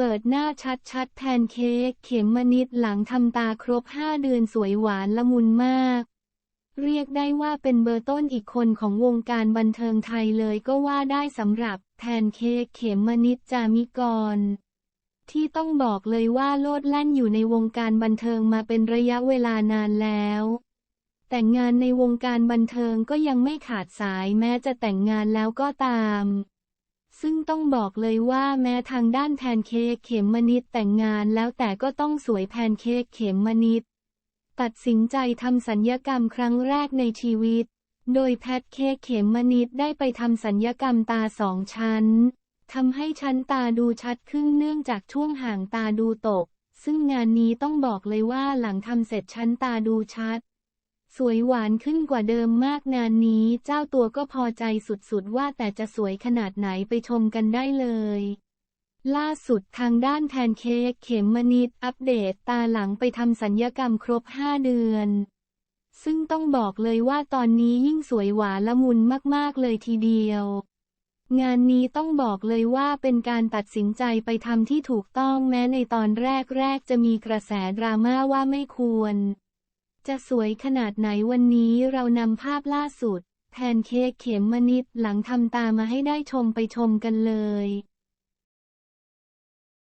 เปิดหน้าชัดๆแทนเค้กเข็มมนิดหลังทำตาครบ 5 เดือนสวยหวานละมุนมาก เรียกได้ว่าเป็นเบอร์ต้นอีกคนของวงการบันเทิงไทยเลยก็ว่าได้สำหรับแทนเค้กเขมมนิดจามิกร ที่ต้องบอกเลยว่าโลดแล่นอยู่ในวงการบันเทิงมาเป็นระยะเวลานานแล้วแต่งงานในวงการบันเทิงก็ยังไม่ขาดสายแม้จะแต่งงานแล้วก็ตาม ซึ่งต้องบอกเลยว่าแม้ทางด้านแพนเค้กเขมมนิดแต่งงานแล้วแต่ก็ต้องสวยแพนเค้กเขมมนิดตัดสินใจทำสัญญกรรมครั้งแรกในชีวิต โดยแพทเค้กเขมมนิดได้ไปทำสัญญกรรมตาสองชั้นทำให้ชั้นตาดูชัดขึ้นเนื่องจากช่วงห่างตาดูตก ซึ่งงานนี้ต้องบอกเลยว่าหลังทำเสร็จชั้นตาดูชัด สวยหวานขึ้นกว่าเดิมมากงานนี้ เจ้าตัวก็พอใจสุดๆว่าแต่จะสวยขนาดไหนไปชมกันได้เลย ล่าสุดทางด้านแพนเค้กเข็มมนิดอัปเดตตาหลังไปทำสัญญกรรมครบ 5 เดือน ซึ่งต้องบอกเลยว่าตอนนี้ยิ่งสวยหวานละมุนมากๆเลยทีเดียว งานนี้ต้องบอกเลยว่าเป็นการตัดสินใจไปทำที่ถูกต้องแม้ในตอนแรกๆจะมีกระแสดราม่าว่าไม่ควร จะสวยขนาดไหนวันนี้เรานำภาพล่าสุด แพนเค้กเข็มมนิดหลังทำตามาให้ได้ชมไปชมกันเลย